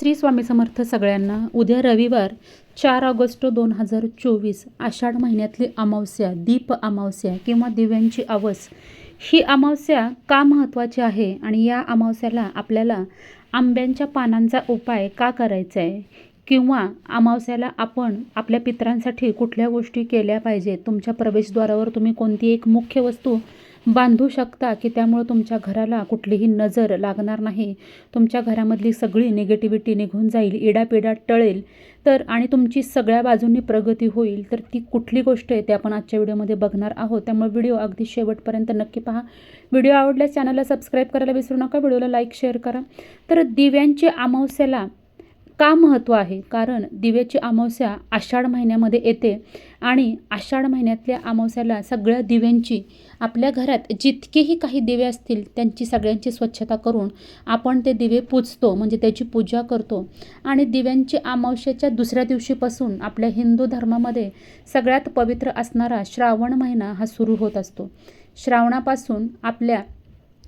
श्री स्वामी समर्थ सगळ्यांना उद्या रविवार चार ऑगस्ट दोन हजार चोवीस आषाढ महिन्यातली अमावस्या दीप अमावस्या किंवा दिव्यांची अवस ही अमावस्या का महत्त्वाची आहे आणि या अमावस्याला आपल्याला आंब्यांच्या पानांचा उपाय का करायचा आहे? किंवा अमावस्याला आपण आपल्या पित्रांसाठी कुठल्या गोष्टी केल्या पाहिजेत? तुमच्या प्रवेशद्वारावर तुम्ही कोणती एक मुख्य वस्तू बांधू शकता की त्यामुळं तुमच्या घराला कुठलीही नजर लागणार नाही. तुमच्या घरामधली सगळी निगेटिव्हिटी निघून जाईल इडापिडा टळेल. तर आणि तुमची सगळ्या बाजूंनी प्रगती होईल. तर ती कुठली गोष्ट आहे ते आपण आजच्या व्हिडिओमध्ये बघणार आहोत. त्यामुळे व्हिडिओ अगदी शेवटपर्यंत नक्की पहा. व्हिडिओ आवडल्यास चॅनलला सबस्क्राईब करायला विसरू नका. व्हिडिओला लाईक शेअर करा. तर दिव्यांची अमावस्याला का महत्त्व आहे? कारण दिव्याची अमावस्या आषाढ महिन्यामध्ये येते आणि आषाढ महिन्यातल्या अमावस्याला सगळ्या दिव्यांची आपल्या घरात जितकेही काही दिवे असतील त्यांची सगळ्यांची स्वच्छता करून आपण ते दिवे पूजतो म्हणजे त्याची पूजा करतो. आणि दिव्यांची अमावस्याच्या दुसऱ्या दिवशीपासून आपल्या हिंदू धर्मामध्ये सगळ्यात पवित्र असणारा श्रावण महिना हा सुरू होत असतो. श्रावणापासून आपल्या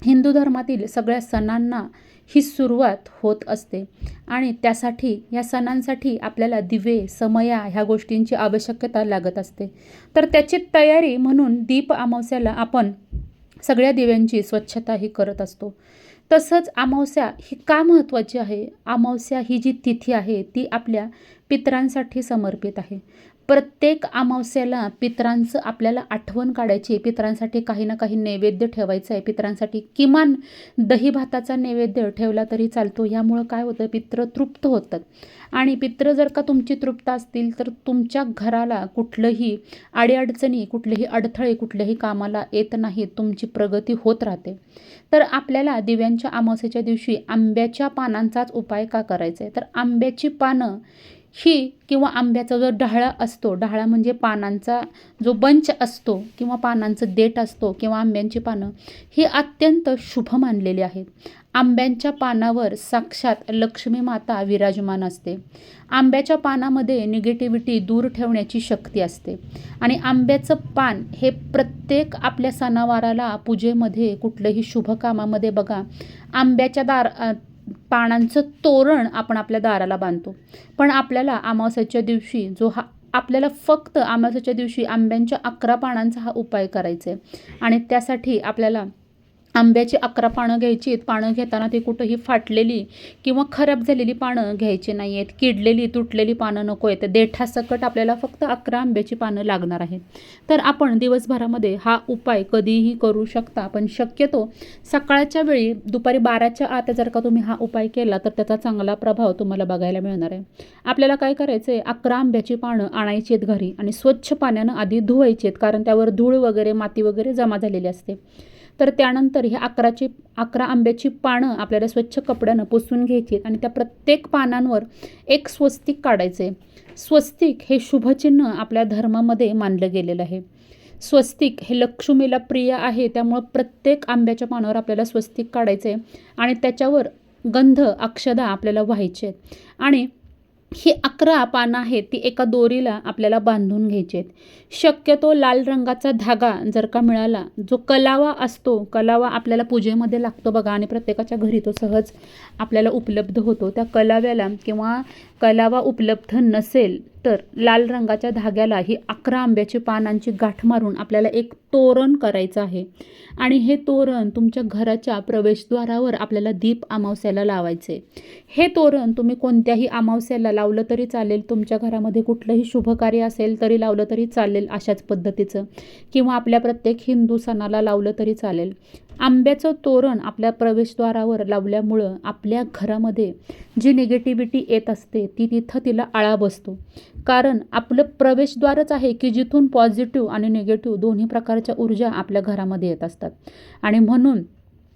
हिंदू धर्मातील सगळ्या सणांना ही सुरुवात होत असते. आणि त्यासाठी या सणांसाठी आपल्याला दिवे समया ह्या गोष्टींची आवश्यकता लागत असते. तर त्याची तयारी म्हणून दीप अमावस्याला आपण सगळ्या दिव्यांची स्वच्छताही करत असतो. तसंच अमावस्या ही का महत्त्वाची आहे? अमावस्या ही जी तिथी आहे ती आपल्या पितरांसाठी समर्पित आहे. प्रत्येक अमावस्याला पितरांचं आपल्याला आठवण काढायची आहे. पितरांसाठी काही ना काही नैवेद्य ठेवायचं आहे. पितरांसाठी किमान दही भाताचा नैवेद्य ठेवला तरी चालतो. ह्यामुळं काय होतं? पित्र तृप्त होतात. आणि पित्र जर का तुमची तृप्त असतील तर तुमच्या घराला कुठलंही अडीअडचणी कुठलेही अडथळे कुठल्याही कामाला येत नाहीत. तुमची प्रगती होत राहते. तर आपल्याला दिव्यांच्या अमावस्याच्या दिवशी आंब्याच्या पानांचाच उपाय का करायचा आहे? तर आंब्याची पानं ही किंवा आंब्याचा जो डहाळा असतो डहाळा म्हणजे पानांचा जो बंच असतो किंवा पानांचं देठ असतो किंवा आंब्यांची पानं ही अत्यंत शुभ मानलेली आहेत. आंब्यांच्या पानावर साक्षात लक्ष्मी माता विराजमान असते. आंब्याच्या पानामध्ये निगेटिव्हिटी दूर ठेवण्याची शक्ती असते. आणि आंब्याचं पान हे प्रत्येक आपल्या सणावाराला पूजेमध्ये कुठलंही शुभ कामामध्ये बघा आंब्याच्या दार पानांचं तोरण आपण आपल्या दाराला बांधतो. पण आपल्याला अमावस्याच्या दिवशी जो हा आपल्याला फक्त अमावस्याच्या दिवशी आंब्यांच्या अकरा पानांचा हा उपाय करायचा आहे आणि त्यासाठी आपल्याला आंब्याची अकरा पानं घ्यायची आहेत. पानं घेताना ती कुठंही फाटलेली किंवा खराब झालेली पानं घ्यायची नाही आहेत किडलेली तुटलेली पानं नको आहेत. देठासकट आपल्याला फक्त अकरा आंब्याची पानं लागणार आहेत. तर आपण दिवसभरामध्ये हा उपाय कधीही करू शकता पण शक्यतो सकाळच्या वेळी दुपारी बाराच्या आत जर का तुम्ही हा उपाय केला तर त्याचा चांगला प्रभाव तुम्हाला बघायला मिळणार आहे. आपल्याला काय करायचं आहे अकरा आंब्याची पानं आणायची आहेत घरी आणि स्वच्छ पाण्यानं आधी धुवायची आहेत कारण त्यावर धूळ वगैरे माती वगैरे जमा झालेली असते. तर त्यानंतर हे अकराची अकरा आंब्याची पानं आपल्याला स्वच्छ कपड्यानं पुसून घ्यायची आणि त्या प्रत्येक पानांवर एक स्वस्तिक काढायचे स्वस्तिक हे शुभचिन्ह आपल्या धर्मामध्ये मानलं गेलेलं आहे. स्वस्तिक हे लक्ष्मीला प्रिय आहे त्यामुळं प्रत्येक आंब्याच्या पानावर आपल्याला स्वस्तिक काढायचे आणि त्याच्यावर गंध अक्षदा आपल्याला व्हायचे आहेत आणि ही अकरा पानं आहेत ती एका दोरीला आपल्याला बांधून घ्यायची आहेत शक्यतो लाल रंगाचा धागा जर का मिळाला जो कलावा असतो कलावा आपल्याला पूजेमध्ये लागतो बघा आणि प्रत्येकाच्या घरी तो सहज आपल्याला उपलब्ध होतो. त्या कलाव्याला किंवा कलावा उपलब्ध नसेल तर लाल रंगाच्या धाग्याला ही अकरा आंब्याची पानांची गाठ मारून आपल्याला एक तोरण करायचं आहे. आणि हे तोरण तुमच्या घराच्या प्रवेशद्वारावर आपल्याला दीप अमावस्याला लावायचे. हे तोरण तुम्ही कोणत्याही अमावस्याला लावलं तरी चालेल तुमच्या घरामध्ये कुठलंही शुभकार्य असेल तरी लावलं तरी चालेल अशाच पद्धतीचं. किंवा आपल्या प्रत्येक हिंदू सणाला लावलं तरी चालेल. आंब्याचं तोरण आपल्या प्रवेशद्वारावर लावल्यामुळं आपल्या घरामध्ये जी निगेटिव्हिटी येत असते ती तिथं तिला आळा बसतो. कारण आपलं प्रवेशद्वारच आहे की जिथून पॉझिटिव्ह आणि निगेटिव्ह दोन्ही प्रकारच्या ऊर्जा आपल्या घरामध्ये येत असतात. आणि म्हणून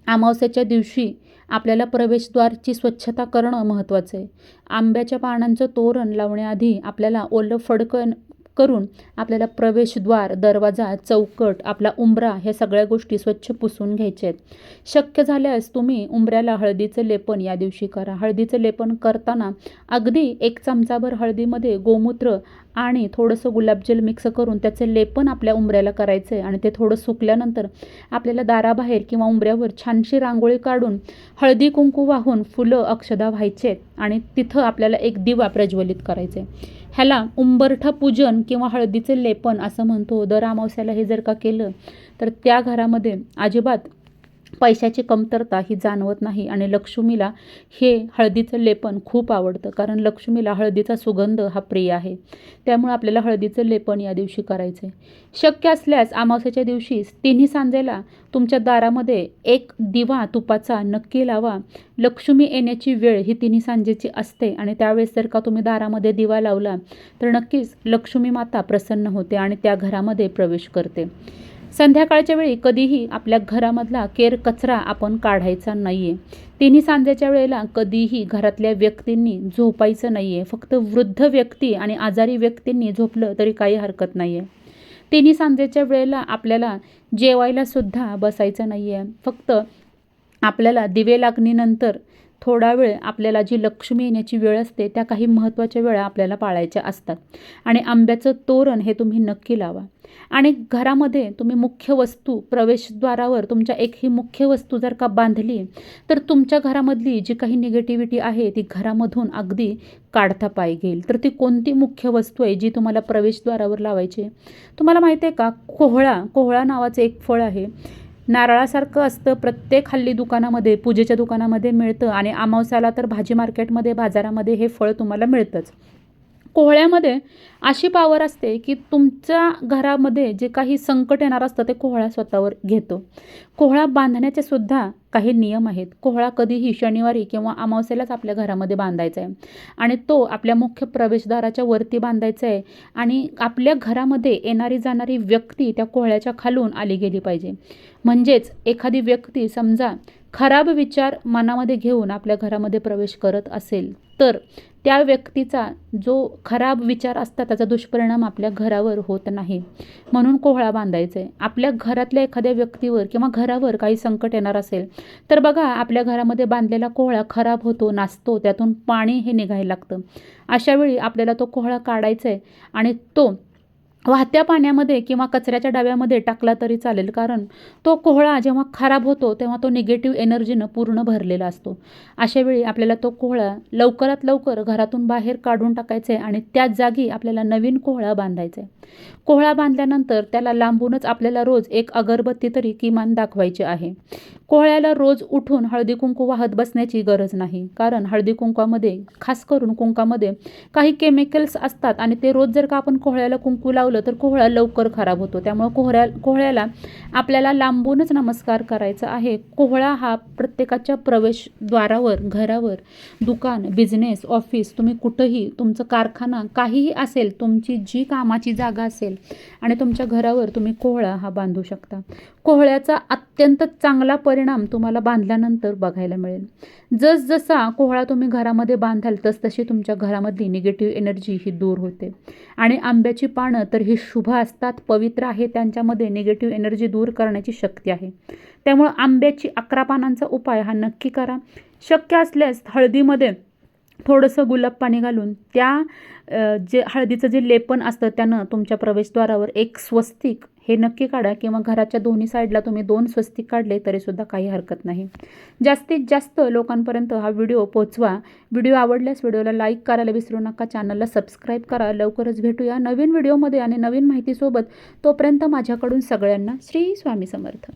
अमावस्याच्या दिवशी आपल्याला प्रवेशद्वारची स्वच्छता करणं महत्त्वाचं आहे. आंब्याच्या पानांचं तोरण लावण्याआधी आपल्याला ओलं फडकन करून आपल्याला प्रवेशद्वार दरवाजा चौकट आपला उंबरा ह्या सगळ्या गोष्टी स्वच्छ पुसून घ्यायच्या आहेत. शक्य झाल्यास तुम्ही उंबऱ्याला हळदीचं लेपन या दिवशी करा. हळदीचं लेपन करताना अगदी एक चमचाभर हळदीमध्ये गोमूत्र आणि थोडंसं गुलाबजल मिक्स करून त्याचं लेपन आपल्या उंबऱ्याला करायचं आहे आणि ते थोडं सुकल्यानंतर आपल्याला दाराबाहेर किंवा उंबऱ्यावर छानशी रांगोळी काढून हळदी कुंकू वाहून फुलं अक्षदा व्हायचे आहेत आणि तिथं आपल्याला एक दिवा प्रज्वलित करायचा आहे ह्याला उंबरठा पूजन किंवा हळदीचे लेपन असं म्हणतो. दर अमावस्याला हे जर का केलं तर त्या घरामध्ये अजिबात पैशाची कमतरता ही जाणवत नाही आणि लक्ष्मीला हे हळदीचं लेपन खूप आवडतं कारण लक्ष्मीला हळदीचा सुगंध हा प्रिय आहे. त्यामुळे आपल्याला हळदीचं लेपन या दिवशी करायचं आहे शक्य असल्यास अमावस्याच्या दिवशी तिन्ही सांजेला तुमच्या दारामध्ये एक दिवा तुपाचा नक्की लावा. लक्ष्मी येण्याची वेळ ही तिन्ही सांजेची असते आणि त्यावेळेस जर का तुम्ही दारामध्ये दिवा लावला तर नक्कीच लक्ष्मी माता प्रसन्न होते आणि त्या घरामध्ये प्रवेश करते. संध्याकाळच्या वेळी कधीही आपल्या घरामधला केर कचरा आपण काढायचा नाही आहे तिन्ही सांजेच्या वेळेला कधीही घरातल्या व्यक्तींनी झोपायचं नाही आहे फक्त वृद्ध व्यक्ती आणि आजारी व्यक्तींनी झोपलं तरी काही हरकत नाही आहे तिन्ही सांजेच्या वेळेला आपल्याला जेवायलासुद्धा बसायचं नाही आहे फक्त आपल्याला दिवे लागणीनंतर थोडा वेळ आपल्याला जी लक्ष्मी येण्याची वेळ असते त्या काही महत्त्वाच्या वेळा आपल्याला पाळायच्या असतात. आणि आंब्याचं तोरण हे तुम्ही नक्की लावा. आणि घरामध्ये तुम्ही मुख्य वस्तू प्रवेशद्वारावर तुमच्या एक ही मुख्य वस्तू जर का बांधली तर तुमच्या घरामधली जी काही निगेटिव्हिटी आहे ती घरामधून अगदी काढता पाय घेईल. तर ती कोणती मुख्य वस्तू आहे जी तुम्हाला प्रवेशद्वारावर लावायची तुम्हाला माहिती आहे का? कोहळा कोहळा नावाचं एक फळ आहे. नारळासारखं असतं प्रत्येक हल्ली दुकानामध्ये पूजेच्या दुकानामध्ये मिळतं आणि अमावस्याला तर भाजी मार्केटमध्ये बाजारामध्ये हे फळ तुम्हाला मिळतंच. कोहळ्यामध्ये अशी पावर असते की तुमच्या घरामध्ये जे काही संकट येणार असतं ते कोहळा स्वतःवर घेतो. कोहळा बांधण्याचे सुद्धा काही नियम आहेत. कोहळा कधीही शनिवारी किंवा अमावस्येलाच आपल्या घरामध्ये बांधायचा आहे. आणि तो आपल्या मुख्य प्रवेशद्वाराच्या वरती बांधायचा आहे. आणि आपल्या घरामध्ये येणारी जाणारी व्यक्ती त्या कोहळ्याच्या खालून आली गेली पाहिजे. म्हणजेच एखादी व्यक्ती समजा खराब विचार मनामध्ये घेऊन आपल्या घरामध्ये प्रवेश करत असेल तर त्या व्यक्तीचा जो खराब विचार असतात त्याचा दुष्परिणाम आपल्या घरावर होत नाही. म्हणून कोहळा बांधायचा. आहे आपल्या घरातल्या एखाद्या व्यक्तीवर किंवा घरावर काही संकट येणार असेल तर बघा आपल्या घरामध्ये बांधलेला कोहळा खराब होतो नाचतो त्यातून पाणी हे निघायला लागतं. अशावेळी आपल्याला तो कोहळा काढायचा आहे आणि तो वाहत्या पाण्यामध्ये किंवा कचऱ्याच्या डब्यामध्ये टाकला तरी चालेल कारण तो कोहळा जेव्हा खराब होतो तेव्हा तो निगेटिव्ह एनर्जीनं पूर्ण भरलेला असतो. अशा वेळी आपल्याला तो कोहळा लवकरात लवकर घरातून बाहेर काढून टाकायचा आहे आणि त्याच जागी आपल्याला नवीन कोहळा बांधायचा. आहे कोहळा बांधल्यानंतर त्याला लांबूनच आपल्याला रोज एक अगरबत्ती तरी किमान दाखवायची आहे. कोहळ्याला रोज उठून हळदी कुंकू वाहत बसण्याची गरज नाही कारण हळदी कुंकामध्ये खास करून कुंकामध्ये काही केमिकल्स असतात आणि ते रोज जर का आपण कोहळ्याला कुंकू लावलं तर कोहळा लवकर खराब होतो. त्यामुळं कोहळ्या कोहळ्याला आपल्याला लांबूनच नमस्कार करायचा आहे. कोहळा हा प्रत्येकाच्या प्रवेशद्वारावर घरावर दुकान बिझनेस ऑफिस तुम्ही कुठंही तुमचं कारखाना काहीही असेल तुमची जी कामाची जागा असेल आणि तुमच्या घरावर तुम्ही कोहळा हा बांधू शकता. कोहळ्याचा अत्यंत चांगला परिणाम तुम्हाला बांधल्यानंतर बघायला मिळेल. जसजसा कोहळा तुम्ही घरामध्ये बांधाल तसतशी तुमच्या घरामधली निगेटिव्ह एनर्जी ही दूर होते. आणि आंब्याची पानं तर हे शुभ असतात पवित्र आहे त्यांच्यामध्ये निगेटिव्ह एनर्जी दूर करण्याची शक्ती आहे. त्यामुळं आंब्याची अकरा पानांचा उपाय हा नक्की करा. शक्य असल्यास हळदीमध्ये थोडंसं गुलाब पाणी घालून त्या जे हळदीचं जे लेपन असतं त्यानं तुमच्या प्रवेशद्वारावर एक स्वस्तिक हे नक्की काढा किंवा घराच्या दोन्ही साईडला तुम्ही दोन स्वस्तिक काढले तरीसुद्धा काही हरकत नाही. जास्तीत जास्त लोकांपर्यंत हा व्हिडिओ पोचवा व्हिडिओ आवडल्यास व्हिडिओला लाईक करायला विसरू नका. चॅनलला सबस्क्राईब करा. लवकरच भेटूया नवीन व्हिडिओमध्ये आणि नवीन माहितीसोबत. तोपर्यंत माझ्याकडून सगळ्यांना श्री स्वामी समर्थ.